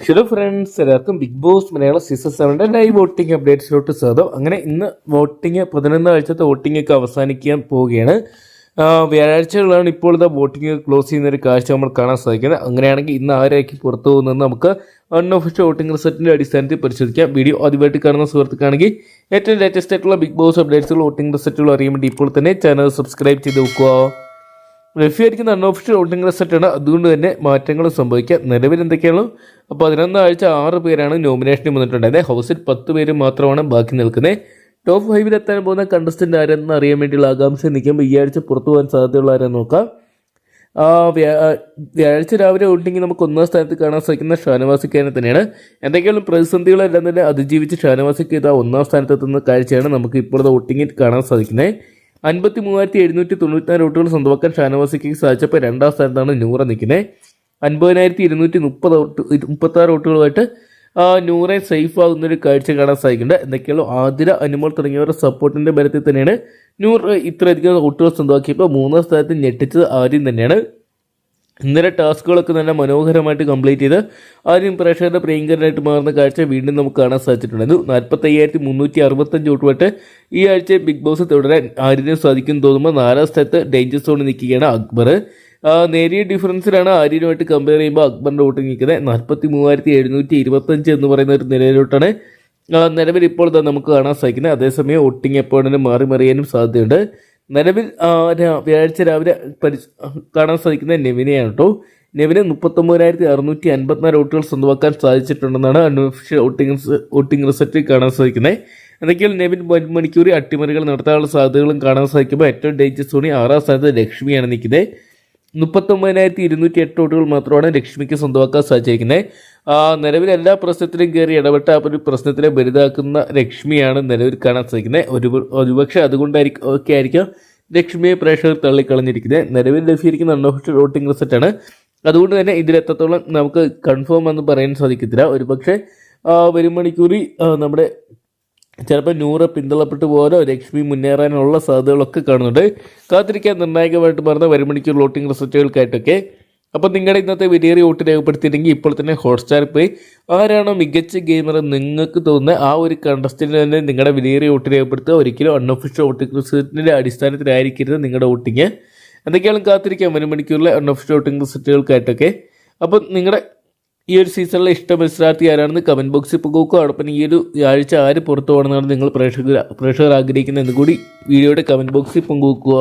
Hello friends എല്ലാവർക്കും Bigg Boss Malayalam season സെവന്റെ live voting അപ്ഡേറ്റ്സിലോട്ട് സ്വാഗതം. അങ്ങനെ ഇന്ന് വോട്ടിംഗ് പതിനൊന്ന് ആഴ്ചത്തെ വോട്ടിംഗ് ഒക്കെ അവസാനിക്കാൻ പോവുകയാണ്. വ്യാഴാഴ്ചകളാണ് ഇപ്പോൾ ഇത് വോട്ടിംഗ് ക്ലോസ് ചെയ്യുന്ന ഒരു കാഴ്ച നമ്മൾ കാണാൻ സാധിക്കുന്നത്. അങ്ങനെയാണെങ്കിൽ ഇന്ന് ആരായിരിക്കും പുറത്തു പോകുന്നതെന്ന് നമുക്ക് അൺഒഫീഷ്യൽ വോട്ടിംഗ് റിസൾട്ടിന്റെ അടിസ്ഥാനത്തിൽ പരിശോധിക്കാം. വീഡിയോ ആദ്യമായിട്ട് കാണുന്ന സുഹൃത്തുക്കാണെങ്കിൽ ഏറ്റവും ലേറ്റസ്റ്റ് ആയിട്ടുള്ള ബിഗ് ബോസ് അപ്ഡേറ്റ്സുകൾ വോട്ടിംഗ് റിസൾട്ടുകൾ അറിയാൻ വേണ്ടി ഇപ്പോൾ തന്നെ ചാനൽ സബ്സ്ക്രൈബ് ചെയ്ത് വെക്കുക. റഫി ആയിരിക്കുന്ന അൺഒഫീഷ്യൽ വോട്ടിംഗ് റിസൾട്ടാണ്. അതുകൊണ്ട് തന്നെ മാറ്റങ്ങൾ സംഭവിക്കാം. നിലവിൽ എന്തൊക്കെയാണ്? അപ്പോൾ പതിനൊന്ന് ആഴ്ച ആറ് പേരാണ് നോമിനേഷന് വന്നിട്ടുണ്ടായത്. ഹൗസിൽ പത്ത് പേര് മാത്രമാണ് ബാക്കി നിൽക്കുന്നത്. ടോപ്പ് ഫൈവിൽ എത്താൻ പോകുന്ന കണ്ടസ്റ്റന്റ് ആരെന്ന് അറിയാൻ വേണ്ടിയുള്ള ആകാംക്ഷ നിൽക്കുമ്പോൾ ഈ ആഴ്ച പുറത്തു പോകാൻ സാധ്യതയുള്ള ആരെന്ന് നോക്കാം. വ്യാഴാഴ്ച രാവിലെ വോട്ടിംഗ് നമുക്ക് ഒന്നാം സ്ഥാനത്ത് കാണാൻ സാധിക്കുന്ന ഷാനവാസിക്കാനെ തന്നെയാണ്. എന്തൊക്കെയാണ് പ്രതിസന്ധികളെല്ലാം തന്നെ അതിജീവിച്ച് ഷാനവാസിക്ക് ഇതാ ഒന്നാം സ്ഥാനത്തെത്തുന്ന കാഴ്ചയാണ് നമുക്ക് ഇപ്പോഴത്തെ വോട്ടിങ്ങിൽ കാണാൻ സാധിക്കുന്നത്. അൻപത്തി മൂവായിരത്തി എഴുന്നൂറ്റി തൊണ്ണൂറ്റിനാല് വോട്ടുകൾ സ്വന്തമാക്കാൻ ഷാനവാസിക്ക് സാധിച്ചപ്പോൾ രണ്ടാം സ്ഥാനത്താണ് നൂറ നിൽക്കുന്നത് അൻപതിനായിരത്തി ഇരുന്നൂറ്റി മുപ്പത് വോട്ട് മുപ്പത്താറ് വോട്ടുകളുമായിട്ട് ആ, നൂറെ സേഫ് ആകുന്ന ഒരു കാഴ്ച കാണാൻ സാധിക്കുന്നുണ്ട്. എന്തൊക്കെയാണോ ആതിര അനുമോൾ തുടങ്ങിയവരുടെ സപ്പോർട്ടിന്റെ ബലത്തിൽ തന്നെയാണ് നൂറ് ഇത്രയധികം വോട്ടുകൾ സ്വന്തമാക്കിയപ്പോൾ മൂന്നാം സ്ഥാനത്ത് ഞെട്ടിച്ചത് ആദ്യം തന്നെയാണ്. ഇന്നലെ ടാസ്കുകളൊക്കെ തന്നെ മനോഹരമായിട്ട് കംപ്ലീറ്റ് ചെയ്ത് ആദ്യം പ്രേക്ഷകരുടെ പ്രിയങ്കരനായിട്ട് മാറുന്ന കാഴ്ച വീണ്ടും നമുക്ക് കാണാൻ സാധിച്ചിട്ടുണ്ടായിരുന്നു നാൽപ്പത്തി അയ്യായിരത്തി മുന്നൂറ്റി അറുപത്തഞ്ച് വോട്ടുമായിട്ട് ഈ ആഴ്ച ബിഗ് ബോസ് തുടരാൻ ആര്യനെ സാധിക്കും തോന്നുമ്പോൾ നാലാം സ്ഥലത്ത് ഡേഞ്ചർ സോണിൽ നിൽക്കുകയാണ് അക്ബർ. നേരിയ ഡിഫറൻസിലാണ് ആര്യനുമായിട്ട് കമ്പയർ ചെയ്യുമ്പോൾ അക്ബറിന്റെ വോട്ട് നിൽക്കുന്നത്. നാൽപ്പത്തി മൂവായിരത്തി എഴുന്നൂറ്റി ഇരുപത്തഞ്ച് എന്ന് പറയുന്ന ഒരു നിലയിലോട്ടാണ്. നിലവിൽ ഇപ്പോൾ നമുക്ക് കാണാൻ സാധിക്കുന്നത്. അതേസമയം വോട്ടിംഗ് എപ്പോഴും മാറി മറിയാനും സാധ്യതയുണ്ട്. നിലവിൽ വ്യാഴാഴ്ച രാവിലെ പരി കാണാൻ സാധിക്കുന്നത് നെവിനെയാണ് കേട്ടോ നെവിന് മുപ്പത്തൊമ്പതിനായിരത്തി അറുന്നൂറ്റി അൻപത്തിനാല് വോട്ടുകൾ സ്വന്തമാക്കാൻ സാധിച്ചിട്ടുണ്ടെന്നാണ് അൺഒഫീഷ്യൽ വോട്ടിംഗ് വോട്ടിംഗ് റിസൾട്ടിൽ കാണാൻ സാധിക്കുന്നത്. എന്തൊക്കെയാൽ നെവിൻ മണിക്കൂറി അട്ടിമറികൾ നടത്താനുള്ള സാധ്യതകളും കാണാൻ സാധിക്കുമ്പോൾ ഏറ്റവും ഡേഞ്ചർ സോണി ആറാം സ്ഥാനത്ത് ലക്ഷ്മിയാണ് നിൽക്കുന്നത്. മുപ്പത്തൊമ്പതിനായിരത്തി ഇരുന്നൂറ്റി എട്ട് വോട്ടുകൾ മാത്രമാണ് ലക്ഷ്മിക്ക് സ്വന്തമാക്കാൻ സാധിച്ചിരിക്കുന്നത്. നിലവിൽ എല്ലാ പ്രശ്നത്തിലും കയറി ഇടപെട്ട ഒരു പ്രശ്നത്തിലെ വലുതാക്കുന്ന ലക്ഷ്മിയാണ് നിലവിൽ കാണാൻ സാധിക്കുന്നത്. ഒരു ഒരുപക്ഷെ അതുകൊണ്ടായിരിക്കും ഒക്കെ ആയിരിക്കും ലക്ഷ്മിയെ പ്രേക്ഷകർ തള്ളിക്കളഞ്ഞിരിക്കുന്നത്. നിലവിൽ ലഭിച്ചിരിക്കുന്ന അൺഒഫീഷ്യൽ വോട്ടിംഗ് റിസൾട്ടാണ് അതുകൊണ്ട് തന്നെ ഇതിൽ എത്രത്തോളം നമുക്ക് കൺഫേം എന്ന് പറയാൻ സാധിക്കത്തില്ല. ഒരുപക്ഷെ വരും മണിക്കൂറി നമ്മുടെ ചിലപ്പോൾ നൂറ് പിന്തള്ളപ്പെട്ട് പോകാനോ ലക്ഷ്മി മുന്നേറാനുള്ള സാധ്യതകളൊക്കെ കാണുന്നുണ്ട്. കാത്തിരിക്കാൻ നിർണായകമായിട്ട് പറഞ്ഞ വരുമണിക്കൂർ വോട്ടിംഗ് റിസൾട്ടുകൾക്കായിട്ടൊക്കെ അപ്പം നിങ്ങളുടെ ഇന്നത്തെ വിലയേറിയ വോട്ട് രേഖപ്പെടുത്തിയില്ലെങ്കിൽ ഇപ്പോൾ തന്നെ ഹോട്ട്സ്റ്റാർ പോയി ആരാണോ മികച്ച ഗെയിമർ നിങ്ങൾക്ക് തോന്നുന്ന ആ ഒരു കണ്ടസ്റ്റിൽ തന്നെ നിങ്ങളുടെ വിലയേറിയ വോട്ട് രേഖപ്പെടുത്തുക. ഒരിക്കലും അൺഒഫീഷ്യൽ വോട്ടിംഗ് റിസൾട്ടിന്റെ അടിസ്ഥാനത്തിലായിരിക്കരുത് നിങ്ങളുടെ വോട്ടിങ് എന്തൊക്കെയാണ് കാത്തിരിക്കാം ഒരു മണിക്കൂറിലെ അൺഒഫീഷ്യൽ വോട്ടിംഗ് റിസൾട്ടുകൾക്കായിട്ടൊക്കെ അപ്പം നിങ്ങളുടെ ഈ ഒരു സീസണിലെ ഇഷ്ട മത്സരാർത്ഥി ആരാണെന്ന് കമന്റ് ബോക്സിൽ പങ്കുവെക്കുക അതോടൊപ്പം ഈ ഒരു ആഴ്ച ആര് പുറത്തു പോകണമെന്നാണ് നിങ്ങൾ പ്രേക്ഷകർ പ്രേക്ഷകർ ആഗ്രഹിക്കുന്നത് എന്ന് കൂടി വീഡിയോയുടെ കമന്റ് ബോക്സിൽ പങ്കുവെക്കുക.